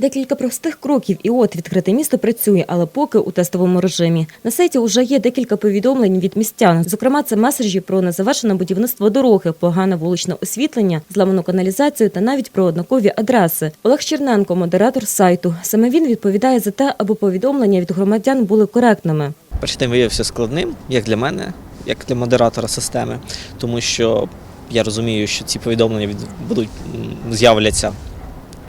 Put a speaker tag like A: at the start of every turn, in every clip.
A: Декілька простих кроків, і от відкрите місто працює, але поки у тестовому режимі. На сайті вже є декілька повідомлень від містян. Зокрема, це меседжі про незавершене будівництво дороги, погане вуличне освітлення, зламану каналізацію та навіть про однакові адреси. Олег Черненко, модератор сайту. Саме він відповідає за те, аби повідомлення від громадян були коректними.
B: Перший день виявився складним, як для мене, як для модератора системи, тому що я розумію, що ці повідомлення від, будуть з'являться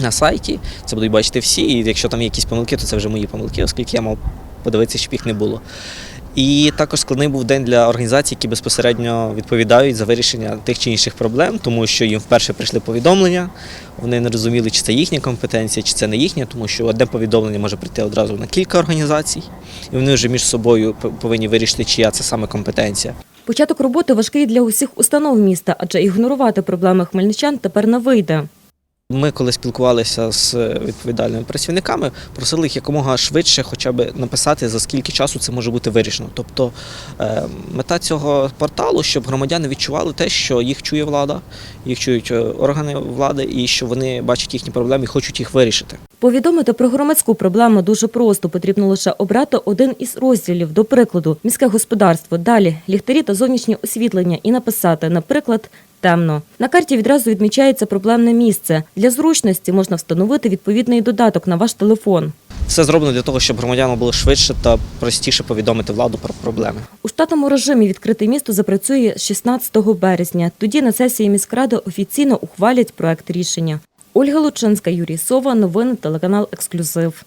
B: на сайті, це будуть бачити всі, і якщо там є якісь помилки, то це вже мої помилки, оскільки я мав подивитися, щоб їх не було. І також складний був день для організацій, які безпосередньо відповідають за вирішення тих чи інших проблем, тому що їм вперше прийшли повідомлення, вони не розуміли, чи це їхня компетенція, чи це не їхня, тому що одне повідомлення може прийти одразу на кілька організацій, і вони вже між собою повинні вирішити, чия це саме компетенція.
A: Початок роботи важкий для усіх установ міста, адже ігнорувати проблеми хмельничан тепер не вийде.
B: Ми, коли спілкувалися з відповідальними працівниками, просили їх якомога швидше, хоча б написати за скільки часу це може бути вирішено. Тобто е, мета цього порталу, щоб громадяни відчували те, що їх чує влада, їх чують е, органи влади, і що вони бачать їхні проблеми і хочуть їх вирішити.
A: Повідомити про громадську проблему дуже просто. Потрібно лише обрати один із розділів, до прикладу, міське господарство, далі ліхтарі та зовнішнє освітлення і написати, наприклад, темно. На карті відразу відмічається проблемне місце. Для зручності можна встановити відповідний додаток на ваш телефон.
B: Все зроблено для того, щоб громадянам було швидше та простіше повідомити владу про проблеми.
A: У штатному режимі відкрите місто запрацює з 16 березня. Тоді на сесії міськради офіційно ухвалять проект рішення. Ольга Лучинська, Юрій Сова. Новини телеканал Ексклюзив.